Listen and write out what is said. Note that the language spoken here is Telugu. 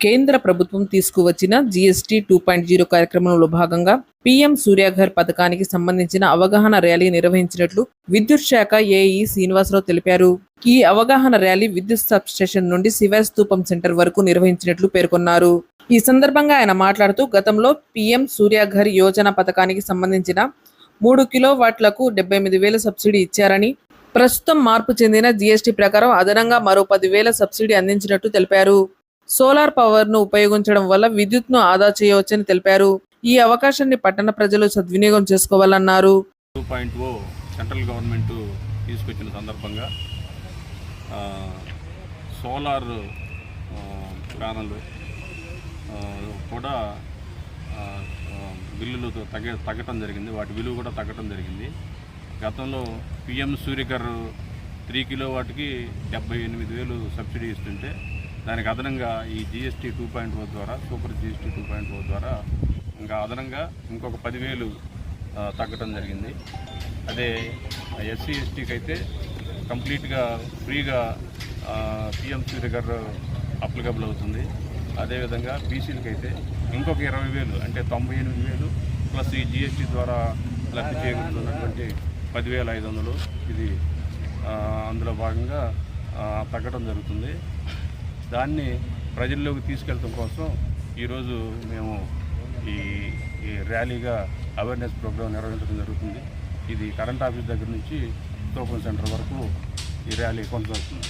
కేంద్ర ప్రభుత్వం తీసుకువచ్చిన జీఎస్టీ టూ పాయింట్ జీరో కార్యక్రమంలో భాగంగా పీఎం సూర్యాఘర్ పథకానికి సంబంధించిన అవగాహన ర్యాలీ నిర్వహించినట్లు విద్యుత్ శాఖ ఏఈ శ్రీనివాసరావు తెలిపారు. ఈ అవగాహన ర్యాలీ విద్యుత్ సబ్ స్టేషన్ నుండి శివాస్తూపం సెంటర్ వరకు నిర్వహించినట్లు పేర్కొన్నారు. ఈ సందర్భంగా ఆయన మాట్లాడుతూ గతంలో పీఎం సూర్యాఘర్ యోజన పథకానికి సంబంధించిన మూడు కిలోవాట్లకు డెబ్బై ఎనిమిది వేల సబ్సిడీ ఇచ్చారని ప్రస్తుతం మార్పు చెందిన జీఎస్టీ ప్రకారం అదనంగా మరో పదివేల సబ్సిడీ అందించినట్టు తెలిపారు. సోలార్ పవర్ను ఉపయోగించడం వల్ల విద్యుత్ను ఆదా చేయవచ్చని తెలిపారు. ఈ అవకాశాన్ని పట్టణ ప్రజలు సద్వినియోగం చేసుకోవాలన్నారు. Two point O central government తీసుకొచ్చిన సందర్భంగా సోలార్ ప్యానల్ కూడా బిల్లులు తగ్గ తగ్గటం జరిగింది. వాటి విలువ కూడా తగ్గటం జరిగింది. గతంలో పిఎం సూర్యకర్ త్రీ కిలో వాటికి డెబ్బై ఎనిమిది వేలు సబ్సిడీ ఇస్తుంటే దానికి అదనంగా ఈ జిఎస్టీ టూ పాయింట్ ఓ ద్వారా super GST two point O ద్వారా ఇంకా అదనంగా ఇంకొక పదివేలు ఆ, తగ్గటం జరిగింది. అదే ఎస్సీ ఎస్టీకి అయితే కంప్లీట్గా ఫ్రీగా పిఎం గారు అప్లికబుల్ అవుతుంది. అదేవిధంగా బీసీలకి అయితే ఇంకొక ఇరవై వేలు అంటే తొంభై ఎనిమిది వేలు ప్లస్ ఈ జిఎస్టీ ద్వారా లబ్ధి చేకూరుతున్నటువంటి పదివేల ఐదు వందలు. ఇది అందులో భాగంగా తగ్గటం తగ్గడం జరుగుతుంది. దాన్ని ప్రజల్లోకి తీసుకెళ్ళడం కోసం ఈరోజు మేము ఈ ఈ ర్యాలీగా అవేర్నెస్ ప్రోగ్రాం నిర్వహించడం జరుగుతుంది. ఇది కరెంట్ ఆఫీస్ దగ్గర నుంచి తోపం సెంటర్ వరకు ఈ ర్యాలీ కొనసాగుతుంది.